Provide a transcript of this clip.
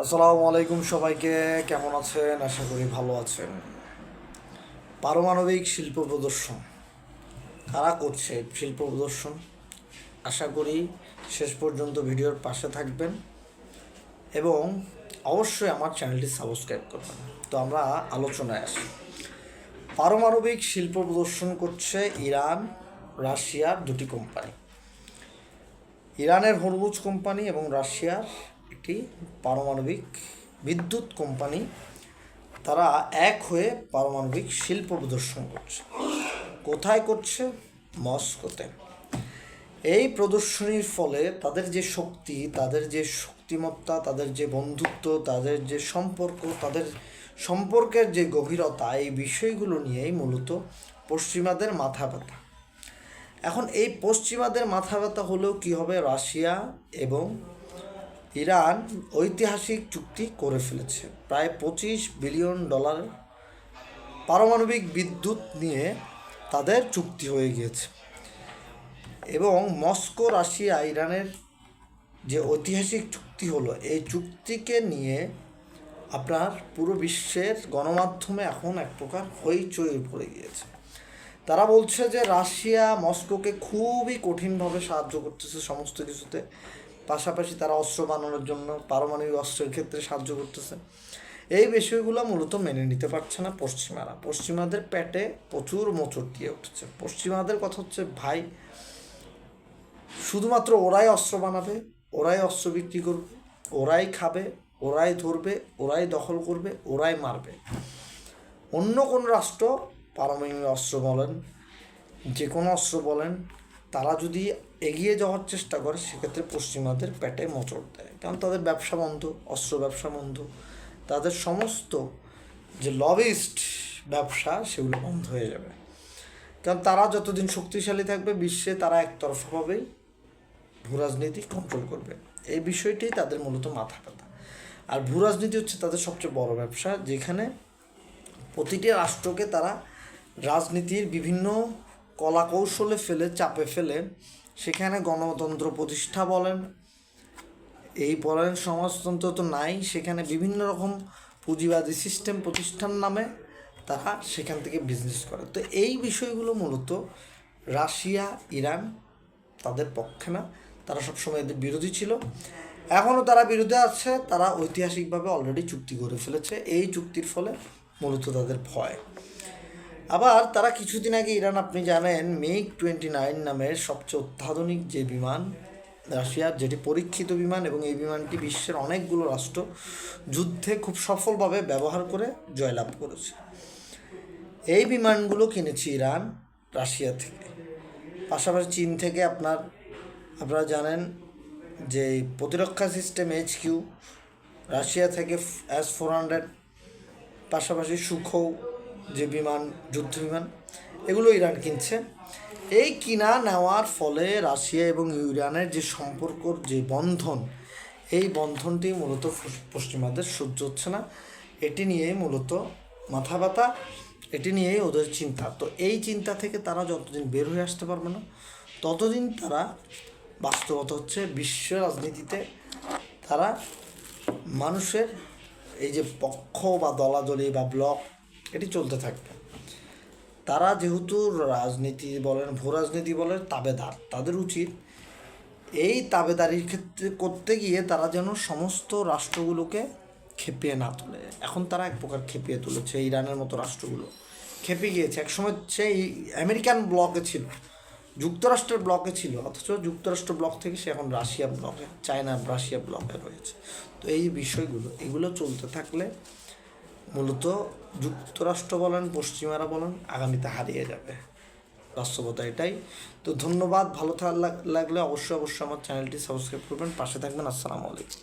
আসসালামু আলাইকুম সবাইকে, কেমন আছেন? আশা করি ভালো আছেন। পারমাণবিক শিল্প প্রদর্শন, কারা করছে শিল্প প্রদর্শন? আশা করি শেষ পর্যন্ত ভিডিওর পাশে থাকবেন এবং অবশ্যই আমার চ্যানেলটি সাবস্ক্রাইব করবেন। তো আমরা আলোচনায় আসি। পারমাণবিক শিল্প প্রদর্শন করছে ইরান, রাশিয়ার দুটি কোম্পানি। ইরানের হরমুজ কোম্পানি এবং রাশিয়ার একটি পারমাণবিক বিদ্যুৎ কোম্পানি, তারা এক হয়ে পারমাণবিক শিল্প প্রদর্শন করছে। কোথায় করছে? মস্কোতে। এই প্রদর্শনীর ফলে তাদের যে শক্তি, তাদের যে শক্তিমত্তা, তাদের যে বন্ধুত্ব, তাদের যে সম্পর্ক, তাদের সম্পর্কের যে গভীরতা, এই বিষয়গুলো নিয়েই মূলত পশ্চিমাদের মাথা ব্যথা। এখন এই পশ্চিমাদের মাথা ব্যথা হলেও কী হবে? রাশিয়া এবং ইরান ঐতিহাসিক চুক্তি করে ফেলেছে। প্রায় পঁচিশ বিলিয়ন ডলার পারমাণবিক বিদ্যুৎ নিয়ে তাদের চুক্তি হয়ে গিয়েছে। এবং মস্কো, রাশিয়া, ইরানের যে ঐতিহাসিক চুক্তি হলো, এই চুক্তিকে নিয়ে আপনার পুরো বিশ্বের গণমাধ্যমে এখন এক প্রকার হইচই পড়ে গিয়েছে। তারা বলছে যে, রাশিয়া মস্কোকে খুবই কঠিনভাবে সাহায্য করতেছে সমস্ত কিছুতে। পাশাপাশি তারা অস্ত্র বানানোর জন্য পারমাণবিক অস্ত্রের ক্ষেত্রে সাহায্য করতেছে। এই বিষয়গুলো মূলত মেনে নিতে পারছে না পশ্চিমারা। পশ্চিমাদের পেটে প্রচুর মোচড় দিয়ে উঠছে। পশ্চিমাদের কথা হচ্ছে, ভাই, শুধুমাত্র ওরাই অস্ত্র বানাবে, ওরাই অস্ত্র বিক্রি করবে, ওরাই খাবে, ওরাই ধরবে, ওরাই দখল করবে, ওরাই মারবে। অন্য কোন রাষ্ট্র পারমাণবিক অস্ত্র বলেন, যে কোনো অস্ত্র বলেন তারা যদি এগিয়ে যাওয়ার চেষ্টা করে, সেক্ষেত্রে পশ্চিমাদের পেটে মোচড় দেয়। কারণ তাদের ব্যবসা বন্ধ, অস্ত্র ব্যবসা বন্ধ। তাদের সমস্ত যে লবিস্ট ব্যবসা, সেগুলো বন্ধ হয়ে যাবে। কারণ তারা যতদিন শক্তিশালী থাকবে, বিশ্বে তারা একতরফাভাবেই ভূ রাজনীতি কন্ট্রোল করবে। এই বিষয়টি তাদের মূলত মাথা ব্যথা। আর ভূ রাজনীতি হচ্ছে তাদের সবচেয়ে বড় ব্যবসা, যেখানে প্রতিটি রাষ্ট্রকে তারা রাজনীতির বিভিন্ন কলা কৌশলে ফেলে, চাপে ফেলে, সেখানে গণতন্ত্র প্রতিষ্ঠা বলেন। এই বলেন, সমাজতন্ত্র তো নাই, সেখানে বিভিন্ন রকম পুঁজিবাদী সিস্টেম প্রতিষ্ঠান নামে তারা সেখান থেকে বিজনেস করে। তো এই বিষয়গুলো মূলত রাশিয়া, ইরান তাদের পক্ষে না, তারা সবসময় এদের বিরোধী ছিল। এখনও তারা বিরোধী আছে, তারা ঐতিহাসিকভাবে অলরেডি চুক্তি করে ফেলেছে। এই চুক্তির ফলে মূলত তাদের ভয়। আবার তারা কিছুদিন আগে ইরান, আপনি জানেন মিগ টোয়েন্টি নাইন নামের সবচেয়ে অত্যাধুনিক যে বিমান, রাশিয়ার যেটি পরীক্ষিত বিমান এবং এই বিমানটি বিশ্বের অনেকগুলো রাষ্ট্র যুদ্ধে খুব সফলভাবে ব্যবহার করে জয়লাভ করেছে। এই বিমানগুলো কিনেছে ইরান, রাশিয়া থেকে। পাশাপাশি চীন থেকে আপনার, আপনারা জানেন যে প্রতিরক্ষা সিস্টেম এইচ কিউ, রাশিয়া থেকে এস ফোর হান্ড্রেড, পাশাপাশি সুখৌ যে বিমান, যুদ্ধ বিমান, এগুলো ইরান কিনছে। এই কিনা নেওয়ার ফলে রাশিয়া এবং ইরানের যে সম্পর্কর যে বন্ধন, এই বন্ধনটি মূলত পশ্চিমাদের সহ্য হচ্ছে না। এটি নিয়ে মূলত মাথা ব্যথা, এটি নিয়েই ওদের চিন্তা। তো এই চিন্তা থেকে তারা যতদিন বের হয়ে আসতে পারবে না, ততদিন তারা বাস্তবতা হচ্ছে বিশ্ব রাজনীতিতে তারা মানুষের এই যে পক্ষ বা দলাদলি বা ব্লক এটি চলতে থাকবে। তারা যেহেতু রাজনীতি বলেন, ভূ রাজনীতি বলেন, তাবেদার। তাদের উচিত এই তাবেদারির ক্ষেত্রে করতে গিয়ে তারা যেন সমস্ত রাষ্ট্রগুলোকে খেপিয়ে না তোলে। এখন তারা এক প্রকার খেপিয়ে তুলেছে ইরানের মতো রাষ্ট্রগুলো। খেপে গিয়েছে। একসময় সেই আমেরিকান ব্লকে ছিল, যুক্তরাষ্ট্রের ব্লকে ছিল, অথচ যুক্তরাষ্ট্র ব্লক থেকে সে এখন রাশিয়া ব্লকে চায়না রাশিয়া ব্লকে রয়েছে। তো এই বিষয়গুলো, এগুলো চলতে থাকলে মূলত যুক্তরাষ্ট্র বলেন, পশ্চিমারা বলেন, আগামীতে হারিয়ে যাবে। বাস্তবতা এটাই। তো ধন্যবাদ, ভালো লাগলে অবশ্যই অবশ্যই আমার চ্যানেলটি সাবস্ক্রাইব করবেন। পাশে থাকবেন, আসসালামু আলাইকুম।